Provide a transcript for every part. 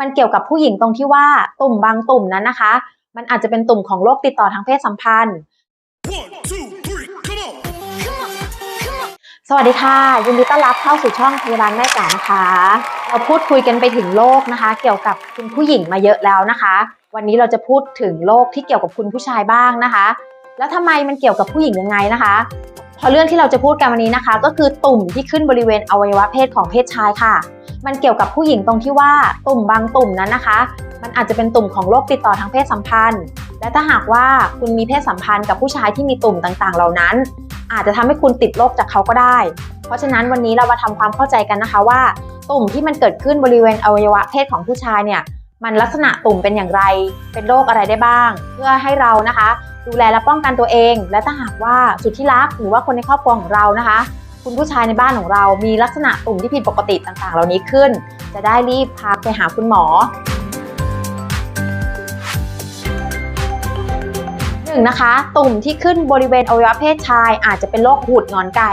มันเกี่ยวกับผู้หญิงตรงที่ว่าตุ่มบางตุ่มนั้นนะคะ มันอาจจะเป็นตุ่มของโรคติดต่อทางเพศสัมพันธ์ One, two, three, come on! สวัสดีค่ะ ยินดีต้อนรับเข้าสู่ช่องพยาบาลแม่จ๋านะคะ เราพูดคุยกันไปถึงโรคนะคะ เกี่ยวกับคุณผู้หญิงมาเยอะแล้วนะคะ วันนี้เราจะพูดถึงโรคที่เกี่ยวกับคุณผู้ชายบ้างนะคะ แล้วทำไมมันเกี่ยวกับผู้หญิงยังไงนะคะเพราะเรื่องที่เราจะพูดกันวันนี้นะคะ ก็คือตุ่มที่ขึ้นบริเวณอวัยวะเพศของเพศชายค่ะ มันเกี่ยวกับผู้หญิงตรงที่ว่าตุ่มบางตุ่มนั้นนะคะ มันอาจจะเป็นตุ่มของโรคติดต่อทางเพศสัมพันธ์ และถ้าหากว่าคุณมีเพศสัมพันธ์กับผู้ชายที่มีตุ่มต่างๆ เหล่านั้น อาจจะทำให้คุณติดโรคจากเขาก็ได้ เพราะฉะนั้นวันนี้เรามาทำความเข้าใจกันนะคะว่า ตุ่มที่มันเกิดขึ้นบริเวณอวัยวะเพศของผู้ชายเนี่ยมันลักษณะตุ่มเป็นอย่างไร เป็นโรคอะไรได้บ้าง เพื่อให้เรานะคะ ดูแลและป้องกันตัวเอง และถ้าหากว่าสุดที่รักหรือว่าคนในครอบครัวของเรานะคะ คุณผู้ชายในบ้านของเรามีลักษณะตุ่มที่ผิดปกติต่างๆ เหล่านี้ขึ้น จะได้รีบพาไปหาคุณหมอหนึ่งนะคะ ตุ่มที่ขึ้นบริเวณอวัยวะเพศชาย อาจจะเป็นโรคหูดงอนไก่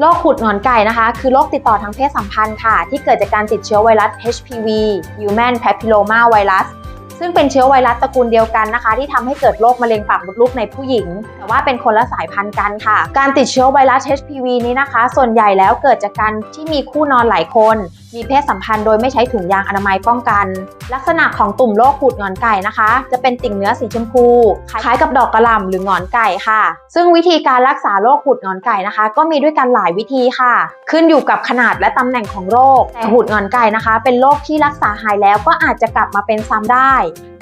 โรคหูดงอนไก่นะคะ คือโรคติดต่อทางเพศสัมพันธ์ค่ะ ที่เกิดจากการติดเชื้อไวรัส HPV Human Papilloma Virus ซึ่งเป็นเชื้อไวรัสตระกูลเดียวกันนะคะ ที่ทำให้เกิดโรคมะเร็งปากมดลูกในผู้หญิง แต่ว่าเป็นคนละสายพันธุ์กันค่ะ การติดเชื้อไวรัส HPV นี้นะคะ ส่วนใหญ่แล้วเกิดจากการที่มีคู่นอนหลายคน มีเพศสัมพันธ์โดยไม่ใช้ถุงยางอนามัยป้องกัน ลักษณะของตุ่มโรคหูดงอนไก่นะคะ จะเป็นติ่งเนื้อสีชมพู คล้ายกับดอกกระหล่ำหรืองอนไก่ค่ะ ซึ่งวิธีการรักษาโรคหูดงอนไก่นะคะ ก็มีด้วยกันหลายวิธีค่ะ ขึ้นอยู่กับขนาดและตำแหน่งของโรค แต่หูดงอนไก่นะคะ เป็นโรคที่รักษาหายแล้วก็อาจจะกลับมาเป็นซ้ำได้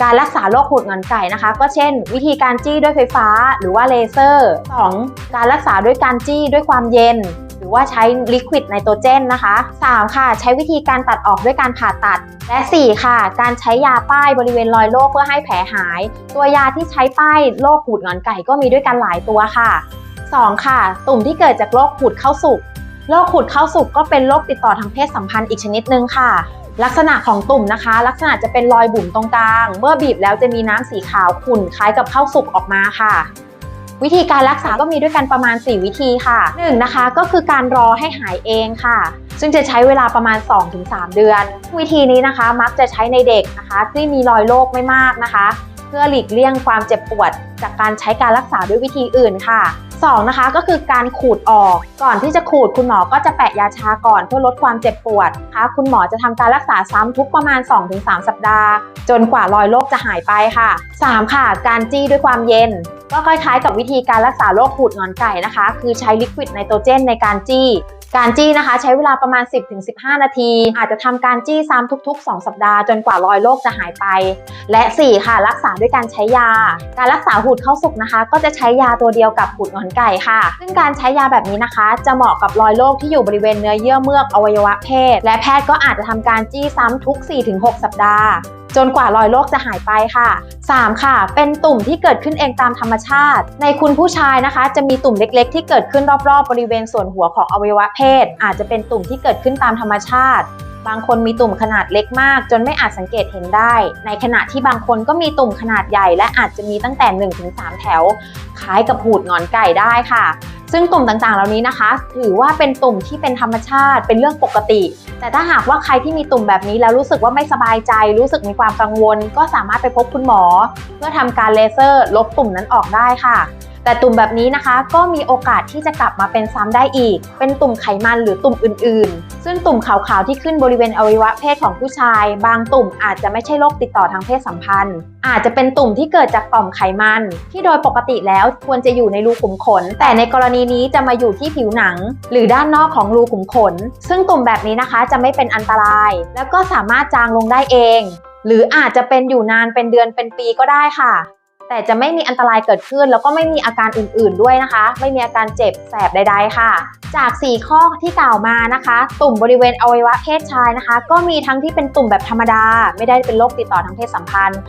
การรักษาโรคหูดงอนไก่นะคะ ก็เช่น วิธีการจี้ด้วยไฟฟ้า หรือว่าเลเซอร์ 2. การรักษาด้วยการจี้ด้วยความเย็น รือว่าใช้ลิควิดไนโตรเจนนะคะ 3. ค่ะ ใช้วิธีการตัดออกด้วยการผ่าตัด และ 4. ค่ะ การใช้ยาป้ายบริเวณรอยโรคเพื่อให้แผลหาย ตัวยาที่ใช้ป้ายโรคหูดงอนไก่ก็มีด้วยกันหลายตัวค่ะ 2. ค่ะ ตุ่มที่เกิดจากโรคหูดเข้าสุกโรคหูดเข้าสุกก็เป็นโรคติดต่อทางเพศสัมพันธ์อีกชนิดหนึ่งค่ะลักษณะของตุ่มนะคะ ลักษณะจะเป็นรอยบุ๋มตรงกลาง เมื่อบีบแล้วจะมีน้ำสีขาวขุ่นคล้ายกับข้าวสุกออกมาค่ะ วิธีการรักษาก็มีด้วยกันประมาณ 4 วิธีค่ะ 1. นะคะก็คือการรอให้หายเองค่ะ ซึ่งจะใช้เวลาประมาณ 2-3 เดือน วิธีนี้นะคะมักจะใช้ในเด็กนะคะที่มีรอยโรคไม่มากนะคะ เพื่อหลีกเลี่ยงความเจ็บปวด จากการใช้การรักษาด้วยวิธีอื่นค่ะ 2. นะคะก็คือการขูดออก ก่อนที่จะขูดคุณหมอก็จะแปะยาชาก่อนเพื่อลดความเจ็บปวดนะคะคุณหมอจะทำการรักษาซ้ำทุกประมาณ 2-3 สัปดาห์ จนกว่ารอยโรคจะหายไปค่ะ 3. ค่ะ การจี้ด้วยความเย็น ก็คล้ายๆ กับวิธีการรักษาโรคขูดงอนไก่นะคะ คือใช้ลิควิดไนโตรเจนในการจี้ การจี้นะคะใช้เวลาประมาณ 10-15 นาที อาจจะทำการจี้ซ้ำทุก ๆ 2 สัปดาห์จนกว่ารอยโรคจะหายไป และ 4 ค่ะ รักษาด้วยการใช้ยา การรักษาหูดเข้าสุกนะคะ ก็จะใช้ยาตัวเดียวกับหูดงอนไก่ค่ะ ซึ่งการใช้ยาแบบนี้นะคะ จะเหมาะกับรอยโรคที่อยู่บริเวณเนื้อเยื่อเมือกอวัยวะเพศ และแพทย์ก็อาจจะทำการจี้ซ้ำทุก 4-6 สัปดาห์ จนกว่ารอยโรคจะหายไปค่ะ 3. ค่ะ เป็นตุ่มที่เกิดขึ้นเองตามธรรมชาติ ในคุณผู้ชายนะคะ จะมีตุ่มเล็ก ๆ ที่เกิดขึ้นรอบๆ บริเวณส่วนหัวของอวัยวะเพศ อาจจะเป็นตุ่มที่เกิดขึ้นตามธรรมชาติ บางคนมีตุ่มขนาดเล็กมาก จนไม่อาจสังเกตเห็นได้ ในขณะที่บางคนก็มีตุ่มขนาดใหญ่ และอาจจะมีตั้งแต่ 1-3 แถว คล้ายกับหูดงอนไก่ได้ค่ะ ซึ่งตุ่มต่างๆ เหล่านี้นะคะ ถือว่าเป็นตุ่มที่เป็นธรรมชาติ เป็นเรื่องปกติ แต่ถ้าหากว่าใครที่มีตุ่มแบบนี้แล้วรู้สึกว่าไม่สบายใจ รู้สึกมีความกังวล ก็สามารถไปพบคุณหมอ เพื่อทำการเลเซอร์ลบตุ่มนั้นออกได้ค่ะ แต่ตุ่มแบบนี้นะคะ ก็มีโอกาสที่จะกลับมาเป็นซ้ำได้อีก เป็นตุ่มไขมันหรือตุ่มอื่นๆ ซึ่งตุ่มขาวๆที่ขึ้นบริเวณอวัยวะเพศของผู้ชาย บางตุ่มอาจจะไม่ใช่โรคติดต่อทางเพศสัมพันธ์ อาจจะเป็นตุ่มที่เกิดจากต่อมไขมัน ที่โดยปกติแล้วควรจะอยู่ในรูขุมขน แต่ในกรณีนี้จะมาอยู่ที่ผิวหนัง หรือด้านนอกของรูขุมขน ซึ่งตุ่มแบบนี้นะคะจะไม่เป็นอันตราย แล้วก็สามารถจางลงได้เอง หรืออาจจะเป็นอยู่นานเป็นเดือนเป็นปีก็ได้ค่ะ แต่จะไม่มีอันตรายเกิดขึ้น แล้วก็ไม่มีอาการอื่นๆด้วยนะคะ ไม่มีอาการเจ็บแสบใด ๆ ค่ะ จาก 4 ข้อที่กล่าวมานะคะ ตุ่มบริเวณอวัยวะเพศชายนะคะ ก็มีทั้งที่เป็นตุ่มแบบธรรมดา ไม่ได้เป็นโรคติดต่อทางเพศสัมพันธ์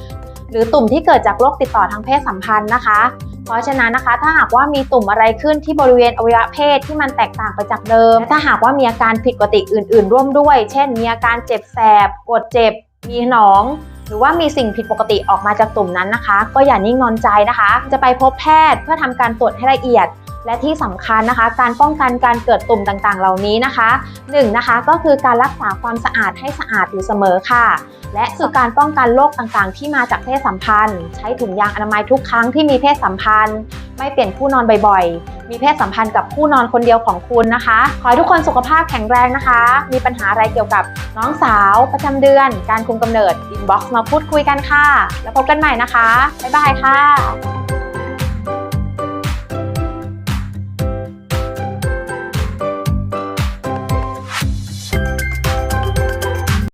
หรือตุ่มที่เกิดจากโรคติดต่อทางเพศสัมพันธ์นะคะเพราะฉะนั้นนะคะถ้าหากว่ามีตุ่มอะไรขึ้นที่บริเวณอวัยวะเพศที่มันแตกต่างไปจากเดิมและถ้าหากว่ามีอาการผิดปกติอื่น ๆ ร่วมด้วย เช่น มีอาการเจ็บแสบ ปวดเจ็บ มีหนอง รือว่ามีสิ่งผิดปกติออกมาจากตุ่มนั้นนะคะ ก็อย่านิ่งนอนใจนะคะ จะไปพบแพทย์เพื่อทำการตรวจให้ละเอียด และที่สำคัญนะคะ การป้องกันการเกิดตุ่มต่างๆ เหล่านี้นะคะหนึ่งนะคะก็คือการรักษาความสะอาดให้สะอาดอยู่เสมอค่ะ และคือการป้องกันโรคต่างๆ ที่มาจากเพศสัมพันธ์ ใช้ถุงยางอนามัยทุกครั้งที่มีเพศสัมพันธ์ ไม่เปลี่ยนคู่นอนบ่อยๆ มีเพศสัมพันธ์กับคู่นอนคนเดียวของคุณนะคะ ขอให้ทุกคนสุขภาพแข็งแรงนะคะ มีปัญหาอะไรเกี่ยวกับน้องสาว ประจำเดือน การคุมกำเนิดอินบ็อกซ์มาพูดคุยกันค่ะ แล้วพบกันใหม่นะคะบ๊ายบายค่ะ